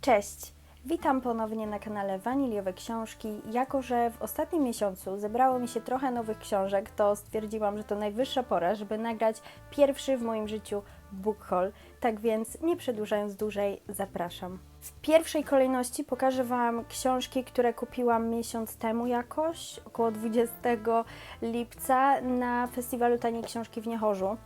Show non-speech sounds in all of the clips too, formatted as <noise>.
Cześć! Witam ponownie na kanale Waniliowe Książki. Jako, że w ostatnim miesiącu zebrało mi się trochę nowych książek, to stwierdziłam, że to najwyższa pora, żeby nagrać pierwszy w moim życiu book haul. Tak więc, nie przedłużając dłużej, zapraszam. W pierwszej kolejności pokażę Wam książki, które kupiłam miesiąc temu jakoś, około 20 lipca na festiwalu Taniej Książki w Niechorzu.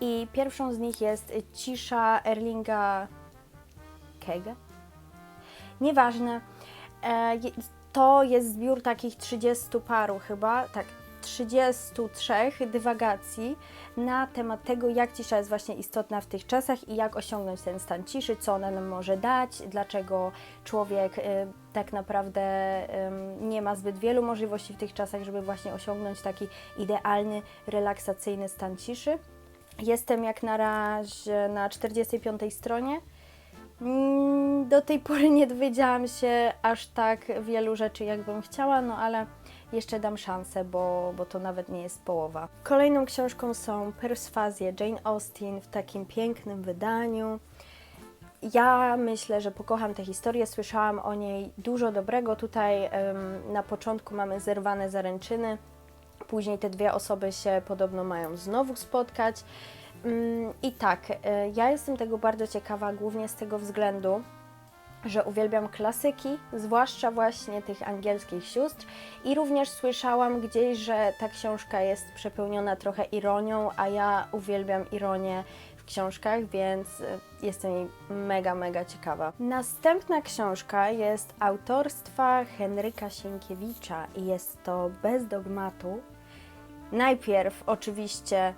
I pierwszą z nich jest Cisza Erlinga Kega. Nieważne. E, to jest zbiór takich 30 paru chyba, tak, 33 dywagacji na temat tego, jak cisza jest właśnie istotna w tych czasach i jak osiągnąć ten stan ciszy, co ona nam może dać, dlaczego człowiek y, tak naprawdę ym, nie ma zbyt wielu możliwości w tych czasach, żeby właśnie osiągnąć taki idealny, relaksacyjny stan ciszy. Jestem jak na razie na 45 stronie. Mm, Do tej pory nie dowiedziałam się aż tak wielu rzeczy, jak bym chciała, no ale jeszcze dam szansę, bo, bo to nawet nie jest połowa. Kolejną książką są Perswazje Jane Austen w takim pięknym wydaniu. Ja myślę, że pokocham tę historię. Słyszałam o niej dużo dobrego. Tutaj em, na początku mamy zerwane zaręczyny. Później te dwie osoby się podobno mają znowu spotkać. Mm, I tak, e, ja jestem tego bardzo ciekawa, głównie z tego względu, że uwielbiam klasyki, zwłaszcza właśnie tych angielskich sióstr. I również słyszałam gdzieś, że ta książka jest przepełniona trochę ironią, a ja uwielbiam ironię w książkach, więc e, jestem jej mega, mega ciekawa. Następna książka jest autorstwa Henryka Sienkiewicza i jest to Bez dogmatu. Najpierw oczywiście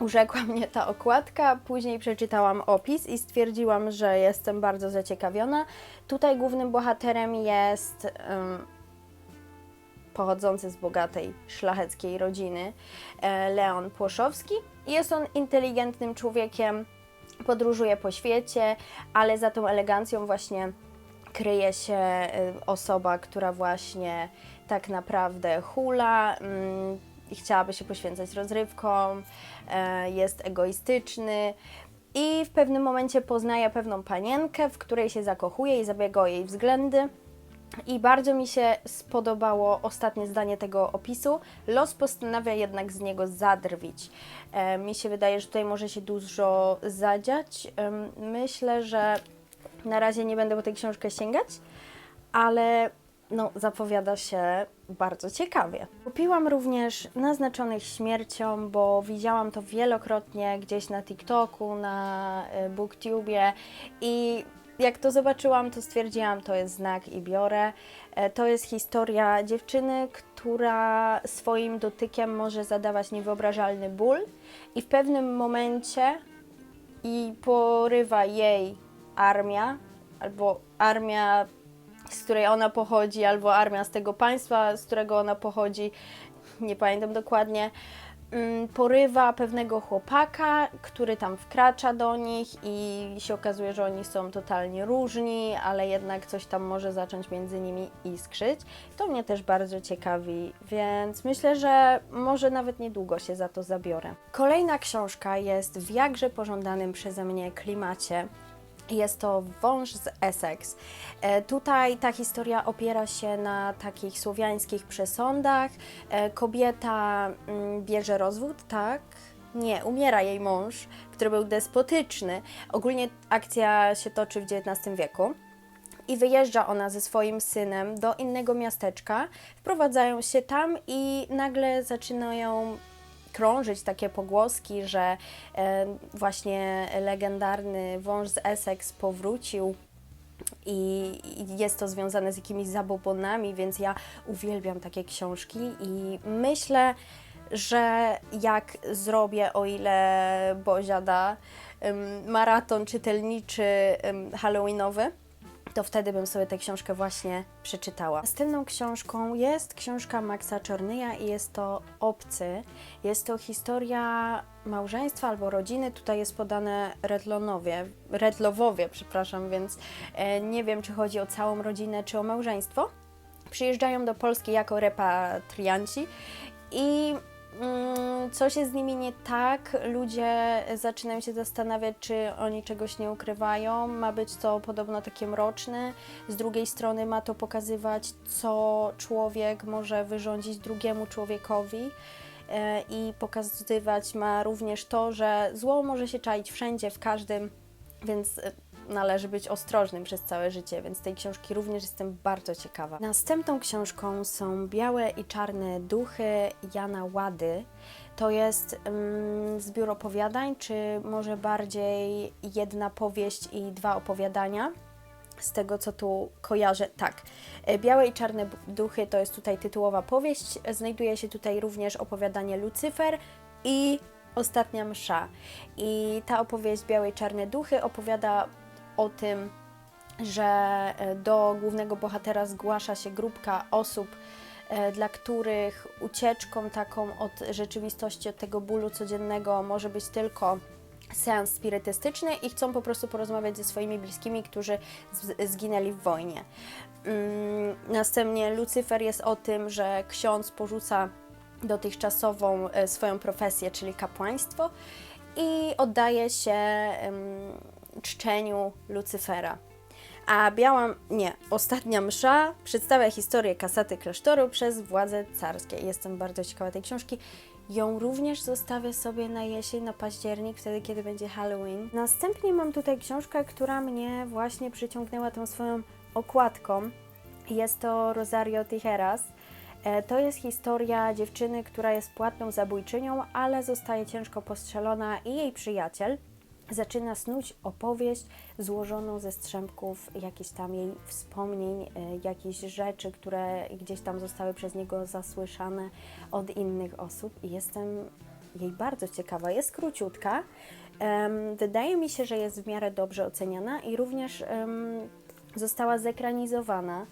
urzekła <laughs> mnie ta okładka, później przeczytałam opis i stwierdziłam, że jestem bardzo zaciekawiona. Tutaj głównym bohaterem jest em, pochodzący z bogatej, szlacheckiej rodziny e, Leon Płoszowski. Jest on inteligentnym człowiekiem, podróżuje po świecie, ale za tą elegancją właśnie kryje się y, osoba, która właśnie tak naprawdę hula mm, i chciałaby się poświęcać rozrywkom, e, jest egoistyczny i w pewnym momencie poznaje pewną panienkę, w której się zakochuje i zabiega o jej względy. I bardzo mi się spodobało ostatnie zdanie tego opisu. Los postanawia jednak z niego zadrwić. E, mi się wydaje, że tutaj może się dużo zadziać. Em, myślę, że na razie nie będę po tę książkę sięgać, ale no, zapowiada się bardzo ciekawie. Kupiłam również Naznaczonych Śmiercią, bo widziałam to wielokrotnie gdzieś na TikToku, na y, BookTubie i jak to zobaczyłam, to stwierdziłam, to jest znak i biorę. E, To jest historia dziewczyny, która swoim dotykiem może zadawać niewyobrażalny ból i w pewnym momencie i porywa jej armia, albo armia, z której ona pochodzi, albo armia z tego państwa, z którego ona pochodzi, nie pamiętam dokładnie, mm, porywa pewnego chłopaka, który tam wkracza do nich i się okazuje, że oni są totalnie różni, ale jednak coś tam może zacząć między nimi iskrzyć. To mnie też bardzo ciekawi, więc myślę, że może nawet niedługo się za to zabiorę. Kolejna książka jest w jakże pożądanym przeze mnie klimacie. Jest to Wąż z Essex. E, tutaj ta historia opiera się na takich słowiańskich przesądach. E, kobieta mm, bierze rozwód, tak? Nie, umiera jej mąż, który był despotyczny. Ogólnie akcja się toczy w XIX wieku. I wyjeżdża ona ze swoim synem do innego miasteczka, wprowadzają się tam i nagle zaczynają krążyć takie pogłoski, że e, właśnie legendarny wąż z Essex powrócił i jest to związane z jakimiś zabobonami, więc ja uwielbiam takie książki i myślę, że jak zrobię, o ile Bozia da, maraton czytelniczy halloweenowy, to wtedy bym sobie tę książkę właśnie przeczytała. Następną książką jest książka Maxa Czornyja i jest to Obcy. Jest to historia małżeństwa albo rodziny. Tutaj jest podane Redlonowie, Redlowowie, przepraszam, więc e, nie wiem, czy chodzi o całą rodzinę, czy o małżeństwo. Przyjeżdżają do Polski jako repatrianci i coś jest z nimi nie tak. Ludzie zaczynają się zastanawiać, czy oni czegoś nie ukrywają. Ma być to podobno takie mroczne. Z drugiej strony ma to pokazywać, co człowiek może wyrządzić drugiemu człowiekowi. E, I pokazywać ma również to, że zło może się czaić wszędzie, w każdym, więc e, należy być ostrożnym przez całe życie, więc tej książki również jestem bardzo ciekawa. Następną książką są Białe i Czarne Duchy Jana Łady. To jest mm, zbiór opowiadań, czy może bardziej jedna powieść i dwa opowiadania. Z tego co tu kojarzę, tak. E, Białe i Czarne Duchy to jest tutaj tytułowa powieść. Znajduje się tutaj również opowiadanie Lucyfer i Ostatnia Msza. I ta opowieść Białe i Czarne Duchy opowiada o tym, że e, do głównego bohatera zgłasza się grupka osób, e, dla których ucieczką taką od rzeczywistości, od tego bólu codziennego może być tylko seans spirytystyczny i chcą po prostu porozmawiać ze swoimi bliskimi, którzy zginęli w wojnie. Mm, Następnie Lucyfer jest o tym, że ksiądz porzuca dotychczasową e, swoją profesję, czyli kapłaństwo i oddaje się czczeniu Lucyfera. A biała, nie, ostatnia msza przedstawia historię kasaty klasztoru przez władze carskie. Jestem bardzo ciekawa tej książki. Ją również zostawię sobie na jesień, na październik, wtedy kiedy będzie Halloween. Następnie mam tutaj książkę, która mnie właśnie przyciągnęła tą swoją okładką. Jest to Rosario Tijeras. E, To jest historia dziewczyny, która jest płatną zabójczynią, ale zostaje ciężko postrzelona i jej przyjaciel zaczyna snuć opowieść złożoną ze strzępków jakichś tam jej wspomnień, e, jakichś rzeczy, które gdzieś tam zostały przez niego zasłyszane od innych osób i jestem jej bardzo ciekawa. Jest króciutka. Em, wydaje mi się, że jest w miarę dobrze oceniana i również em, została zekranizowana.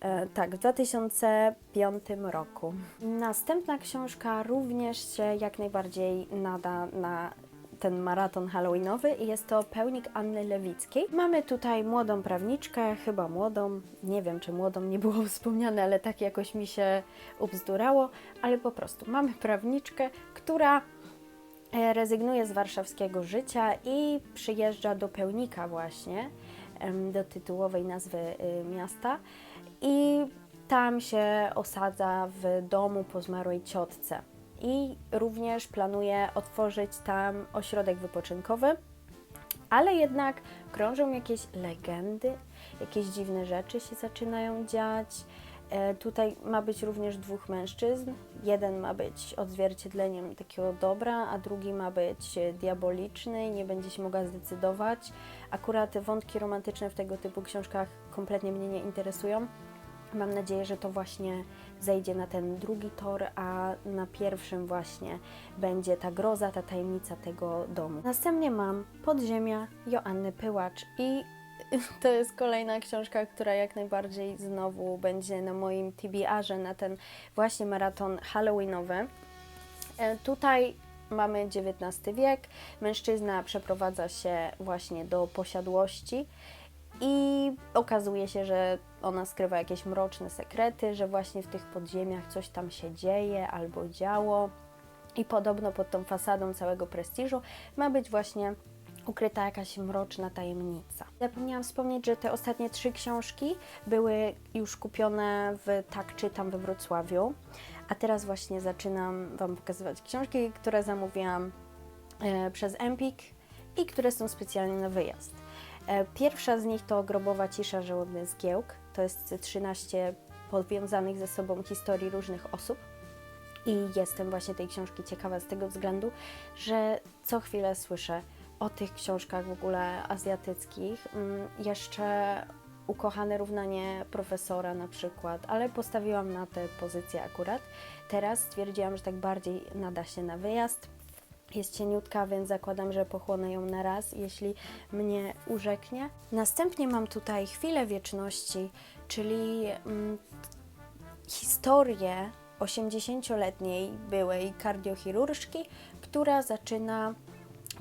E, Tak, w 2005 roku. Następna książka również się jak najbardziej nada na ten maraton halloweenowy i jest to Pełnik Anny Lewickiej. Mamy tutaj młodą prawniczkę, chyba młodą, nie wiem czy młodą nie było <laughs> wspomniane, ale tak jakoś mi się ubzdurało, ale po prostu mamy prawniczkę, która e, rezygnuje z warszawskiego życia i przyjeżdża do Pełnika właśnie, do tytułowej nazwy y, miasta i tam się osadza w domu po zmarłej ciotce. I również planuje otworzyć tam ośrodek wypoczynkowy, ale jednak krążą jakieś legendy, jakieś dziwne rzeczy się zaczynają dziać. E, tutaj ma być również dwóch mężczyzn. Jeden ma być odzwierciedleniem takiego dobra, a drugi ma być e, diaboliczny i nie będzie się mogła zdecydować. Akurat wątki romantyczne w tego typu książkach kompletnie mnie nie interesują. Mam nadzieję, że to właśnie zejdzie na ten drugi tor, a na pierwszym właśnie będzie ta groza, ta tajemnica tego domu. Następnie mam Podziemia Joanny Pyłacz i <laughs> to jest kolejna książka, która jak najbardziej znowu będzie na moim TBR-ze na ten właśnie maraton halloweenowy. E, Tutaj mamy XIX wiek. Mężczyzna przeprowadza się właśnie do posiadłości i okazuje się, że ona skrywa jakieś mroczne sekrety, że właśnie w tych podziemiach coś tam się dzieje albo działo. I podobno pod tą fasadą całego prestiżu ma być właśnie ukryta jakaś mroczna tajemnica. Zapomniałam wspomnieć, że te ostatnie trzy książki były już kupione w Tak Czytam we Wrocławiu, a teraz właśnie zaczynam Wam pokazywać książki, które zamówiłam e, przez Empik i które są specjalnie na wyjazd. E, Pierwsza z nich to Grobowa Cisza Żałobny Zgiełk. To jest 13 powiązanych ze sobą historii różnych osób. I jestem właśnie tej książki ciekawa z tego względu, że co chwilę słyszę o tych książkach w ogóle azjatyckich. Mm, Jeszcze ukochane równanie profesora na przykład, ale postawiłam na tę pozycję akurat. Teraz stwierdziłam, że tak bardziej nada się na wyjazd. Jest cieniutka, więc zakładam, że pochłonę ją na raz, jeśli mnie urzeknie. Następnie mam tutaj Chwilę Wieczności, czyli mm, historię 80-letniej byłej kardiochirurżki, która zaczyna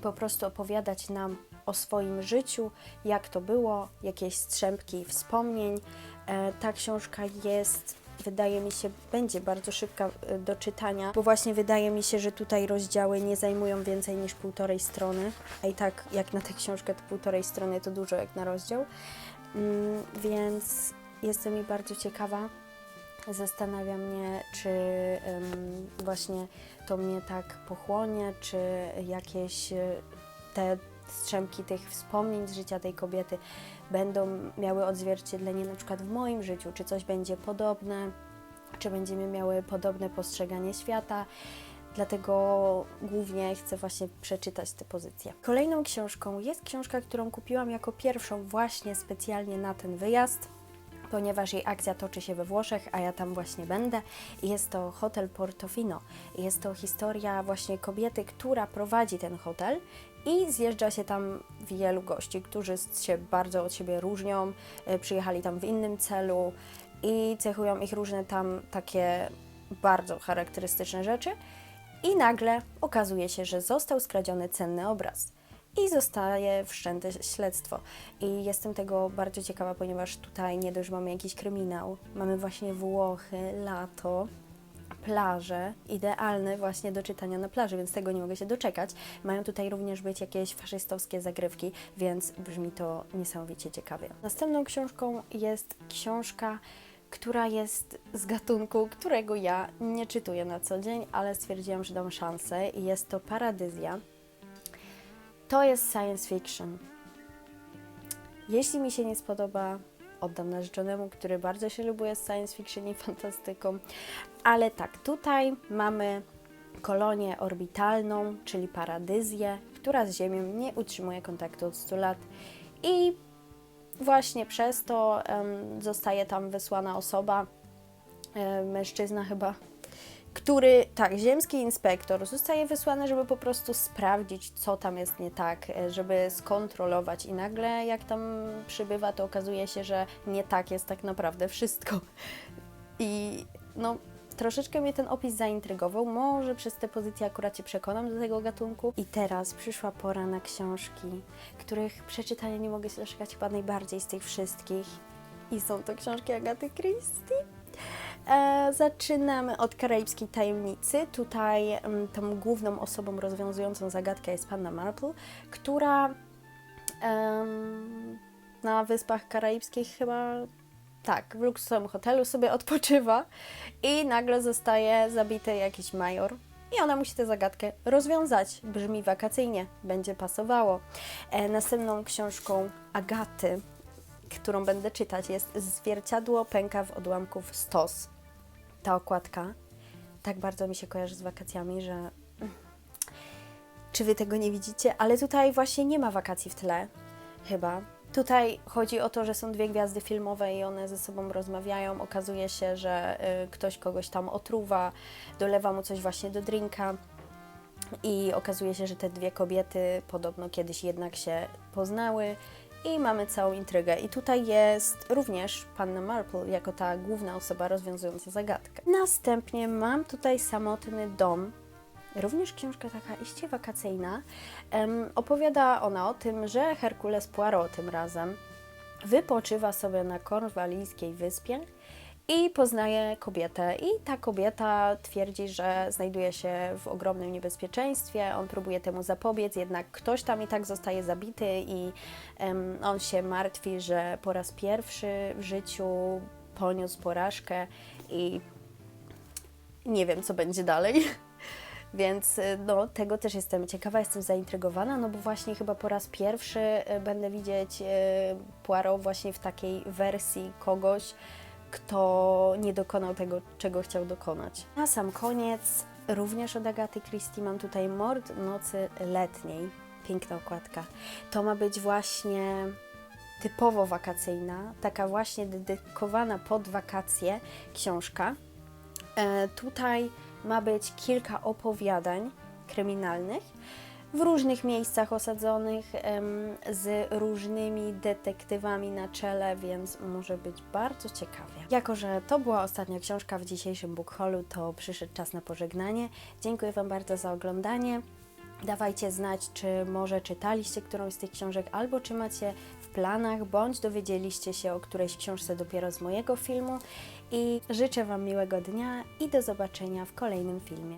po prostu opowiadać nam o swoim życiu, jak to było, jakieś strzępki wspomnień. E, ta książka jest wydaje mi się, będzie bardzo szybka y, do czytania, bo właśnie wydaje mi się, że tutaj rozdziały nie zajmują więcej niż półtorej strony, a i tak jak na tę książkę to półtorej strony to dużo jak na rozdział, mm, więc jestem mi bardzo ciekawa. Zastanawia mnie, czy właśnie to mnie tak pochłonie, czy jakieś y, te strzępki tych wspomnień z życia tej kobiety będą miały odzwierciedlenie na przykład w moim życiu, czy coś będzie podobne, czy będziemy miały podobne postrzeganie świata. Dlatego głównie chcę właśnie przeczytać te pozycje. Kolejną książką jest książka, którą kupiłam jako pierwszą właśnie specjalnie na ten wyjazd ponieważ jej akcja toczy się we Włoszech, a ja tam właśnie będę. Jest to hotel Portofino. Jest to historia właśnie kobiety, która prowadzi ten hotel i zjeżdża się tam wielu gości, którzy się bardzo od siebie różnią, e, przyjechali tam w innym celu i cechują ich różne tam takie bardzo charakterystyczne rzeczy. I nagle okazuje się, że został skradziony cenny obraz i zostaje wszczęte śledztwo. I jestem tego bardzo ciekawa, ponieważ tutaj nie dość mamy jakiś kryminał, mamy właśnie Włochy, lato, plaże, idealne właśnie do czytania na plaży, więc tego nie mogę się doczekać. Mają tutaj również być jakieś faszystowskie zagrywki, więc brzmi to niesamowicie ciekawie. Następną książką jest książka która jest z gatunku, którego ja nie czytuję na co dzień, ale stwierdziłam, że dam szansę i jest to Paradyzja. To jest science fiction. Jeśli mi się nie spodoba, oddam narzeczonemu, który bardzo się lubuje z science fiction i fantastyką. Ale tak, tutaj mamy kolonię orbitalną, czyli paradyzję, która z Ziemią nie utrzymuje kontaktu od 100 lat i właśnie przez to em, zostaje tam wysłana osoba, e, mężczyzna chyba, który, tak, ziemski inspektor zostaje wysłany, żeby po prostu sprawdzić, co tam jest nie tak, e, żeby skontrolować i nagle jak tam przybywa, to okazuje się, że nie tak jest tak naprawdę wszystko. <laughs> I no, troszeczkę mnie ten opis zaintrygował, może przez te pozycje akurat się przekonam do tego gatunku. I teraz przyszła pora na książki, których przeczytania nie mogę się doczekać chyba najbardziej z tych wszystkich. I są to książki Agaty Christie. E, zaczynamy od karaibskiej tajemnicy. Tutaj em, tą główną osobą rozwiązującą zagadkę jest Panna Marple, która na Wyspach Karaibskich chyba tak, w luksusowym hotelu sobie odpoczywa i nagle zostaje zabity jakiś major. I ona musi tę zagadkę rozwiązać. Brzmi wakacyjnie, będzie pasowało. E, następną książką Agaty, którą będę czytać, jest Zwierciadło pęka w odłamków stos. Ta okładka tak bardzo mi się kojarzy z wakacjami, że mm, czy wy tego nie widzicie? Ale tutaj właśnie nie ma wakacji w tle, chyba. Tutaj chodzi o to, że są dwie gwiazdy filmowe i one ze sobą rozmawiają. Okazuje się, że y, ktoś kogoś tam otruwa, dolewa mu coś właśnie do drinka. I okazuje się, że te dwie kobiety podobno kiedyś jednak się poznały i mamy całą intrygę. I tutaj jest również panna Marple jako ta główna osoba rozwiązująca zagadkę. Następnie mam tutaj samotny dom. Również książka taka iście wakacyjna. Em, opowiada ona o tym, że Herkules Poirot tym razem wypoczywa sobie na kornwalijskiej wyspie i poznaje kobietę. I ta kobieta twierdzi, że znajduje się w ogromnym niebezpieczeństwie. On próbuje temu zapobiec, jednak ktoś tam i tak zostaje zabity, i em, on się martwi, że po raz pierwszy w życiu poniósł porażkę i nie wiem, co będzie dalej. <laughs> Więc y, no, tego też jestem ciekawa, jestem zaintrygowana, no bo właśnie chyba po raz pierwszy y, będę widzieć y, Poirot właśnie w takiej wersji kogoś, kto nie dokonał tego, czego chciał dokonać. Na sam koniec, również od Agaty Christie mam tutaj Mord Nocy Letniej. Piękna okładka. To ma być właśnie typowo wakacyjna, taka właśnie dedykowana pod wakacje książka. E, tutaj ma być kilka opowiadań kryminalnych w różnych miejscach osadzonych z różnymi detektywami na czele, więc może być bardzo ciekawie. Jako, że to była ostatnia książka w dzisiejszym book to przyszedł czas na pożegnanie. Dziękuję Wam bardzo za oglądanie. Dawajcie znać, czy może czytaliście którąś z tych książek, albo czy macie w planach, bądź dowiedzieliście się o którejś książce dopiero z mojego filmu. i życzę Wam miłego dnia i do zobaczenia w kolejnym filmie.